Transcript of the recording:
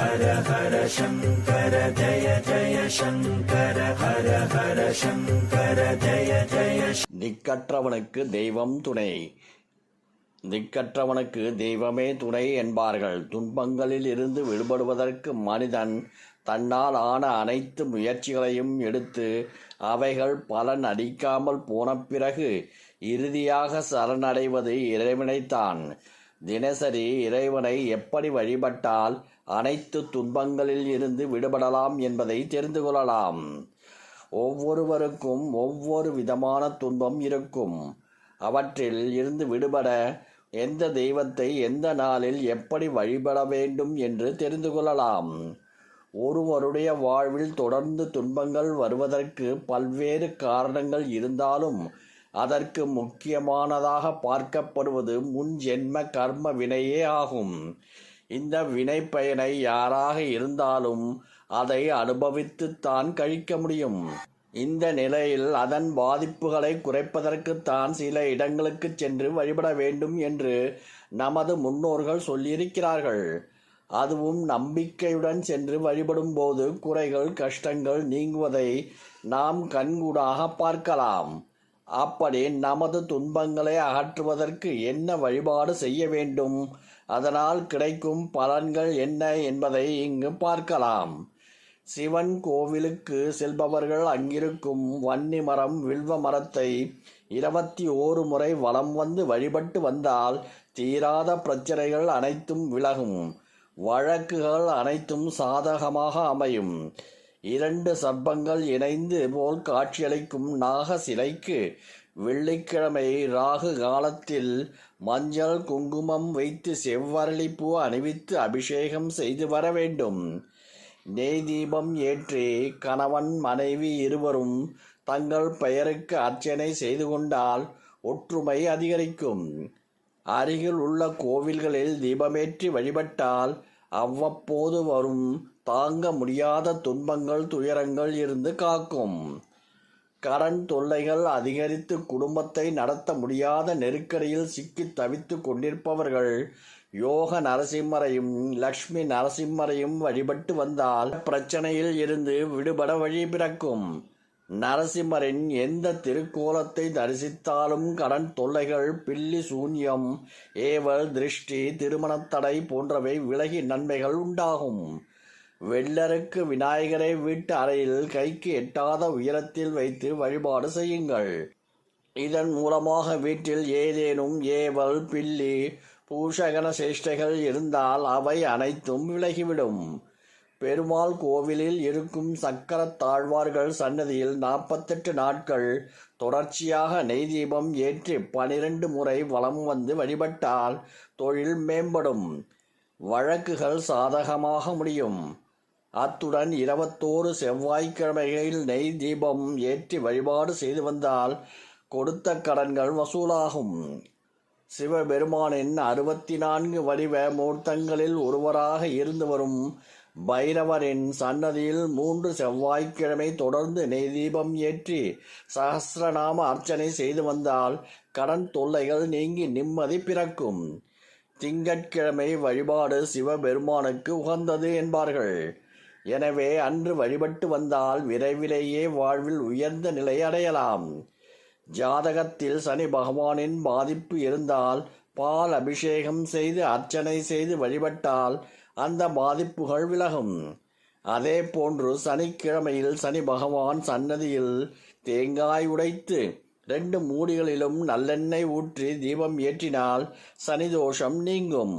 ஹர ஹர சங்கர ஜய ஜய சங்கர ஹர ஹர சங்கர ஜய ஜய நிக்கற்றவனுக்கு தெய்வம் துணை. திக்கற்றவனுக்கு தெய்வமே துணை என்பார்கள். துன்பங்களில் இருந்து விடுபடுவதற்கு மனிதன் தன்னால் ஆன அனைத்து முயற்சிகளையும் எடுத்து அவைகள் பலன் அளிக்காமல் போன பிறகு இறுதியாக சரணடைவது இறைவனைத்தான். தினசரி இறைவனை எப்படி வழிபட்டால் அனைத்து துன்பங்களில் இருந்து விடுபடலாம் என்பதை தெரிந்து கொள்ளலாம். ஒவ்வொருவருக்கும் ஒவ்வொரு விதமான துன்பம் இருக்கும். அவற்றில் இருந்து விடுபட எந்த தெய்வத்தை எந்த நாளில் எப்படி வழிபட வேண்டும் என்று தெரிந்து கொள்ளலாம். ஒருவருடைய வாழ்வில் தொடர்ந்து துன்பங்கள் வருவதற்கு பல்வேறு காரணங்கள் இருந்தாலும் அதற்கு முக்கியமானதாக பார்க்கப்படுவது முன் ஜென்ம கர்ம வினையே ஆகும். இந்த வினை பயனை யாராக இருந்தாலும் அதை அனுபவித்துத்தான் கழிக்க முடியும். இந்த நிலையில் அதன் பாதிப்புகளை குறைப்பதற்குத்தான் சில இடங்களுக்கு சென்று வழிபட வேண்டும் என்று நமது முன்னோர்கள் சொல்லியிருக்கிறார்கள். அதுவும் நம்பிக்கையுடன் சென்று வழிபடும் போது குறைகள் கஷ்டங்கள் நீங்குவதை நாம் கண்கூடாக பார்க்கலாம். அப்படி நமது துன்பங்களை அகற்றுவதற்கு என்ன வழிபாடு செய்ய வேண்டும்? அதனால் கிடைக்கும் பலன்கள் என்ன என்பதை இங்கு பார்க்கலாம். சிவன் கோவிலுக்கு செல்பவர்கள் அங்கிருக்கும் வன்னி மரம் வில்வ மரத்தை இருபத்தி ஓரு முறை வலம் வந்து வழிபட்டு வந்தால் தீராத பிரச்சனைகள் அனைத்தும் விலகும். வழக்குகள் அனைத்தும் சாதகமாக அமையும். இரண்டு சர்ப்பங்கள் இணைந்து போல் காட்சியளிக்கும் நாக சிலைக்கு வெள்ளிக்கிழமை ராகு காலத்தில் மஞ்சள் குங்குமம் வைத்து செவ்வரளிப்பூ அணிவித்து அபிஷேகம் செய்து வர வேண்டும். நெய் தீபம் ஏற்றி கணவன் மனைவி இருவரும் தங்கள் பெயருக்கு அர்ச்சனை செய்து கொண்டால் ஒற்றுமை அதிகரிக்கும். அருகில் உள்ள கோவில்களில் தீபமேற்றி வழிபட்டால் அவ்வப்போது வரும் தாங்க முடியாத துன்பங்கள் துயரங்கள் இருந்து காக்கும். கடன் தொல்லைகள் அதிகரித்து குடும்பத்தை நடத்த முடியாத நெருக்கடியில் சிக்கி தவித்து கொண்டிருப்பவர்கள் யோக நரசிம்மரையும் லக்ஷ்மி நரசிம்மரையும் வழிபட்டு வந்தால் பிரச்சனையில் இருந்து விடுபட வழி பிறக்கும். நரசிம்மரின் எந்த திருக்கோலத்தை தரிசித்தாலும் கடன் தொல்லைகள் பில்லி சூன்யம் ஏவல் திருஷ்டி திருமணத்தடை போன்றவை விலகி நன்மைகள் உண்டாகும். வெள்ளருக்கு விநாயகரை வீட்டு அறையில் கைக்கு எட்டாத உயரத்தில் வைத்து வழிபாடு செய்யுங்கள். இதன் மூலமாக வீட்டில் ஏதேனும் ஏவல் பில்லி பூஷகன சேஷ்டைகள் இருந்தால் அவை அனைத்தும் விலகிவிடும். பெருமாள் கோவிலில் இருக்கும் சக்கர தாழ்வார்கள் சன்னதியில் நாற்பத்தெட்டு நாட்கள் தொடர்ச்சியாக நெய் தீபம் ஏற்றி பனிரெண்டு முறை வலம் வந்து வழிபட்டால் தொழில் மேம்படும். வழக்குகள் சாதகமாக முடியும். அத்துடன் இருபத்தோரு செவ்வாய்க்கிழமைகளில் நெய் தீபம் ஏற்றி வழிபாடு செய்து வந்தால் கொடுத்த கடன்கள் வசூலாகும். சிவபெருமானின் அறுபத்தி நான்கு வடிவ மூர்த்தங்களில் ஒருவராக இருந்து வரும் பைரவரின் சன்னதியில் மூன்று செவ்வாய்க்கிழமை தொடர்ந்து நெய் தீபம் ஏற்றி சகசிரநாம அர்ச்சனை செய்து வந்தால் கடன் தொல்லைகள் நீங்கி நிம்மதி பிறக்கும். திங்கட்கிழமை வழிபாடு சிவபெருமானுக்கு உகந்தது என்பார்கள். எனவே அன்று வழிபட்டு வந்தால் விரைவிலேயே வாழ்வில் உயர்ந்த நிலை அடையலாம். ஜாதகத்தில் சனி பகவானின் பாதிப்பு இருந்தால் பால் அபிஷேகம் செய்து அர்ச்சனை செய்து வழிபட்டால் அந்த பாதிப்புகள் விலகும். அதே போன்று சனிக்கிழமையில் சனி பகவான் சன்னதியில் தேங்காய் உடைத்து ரெண்டு மூடிகளிலும் நல்லெண்ணெய் ஊற்றி தீபம் ஏற்றினால் சனி தோஷம் நீங்கும்.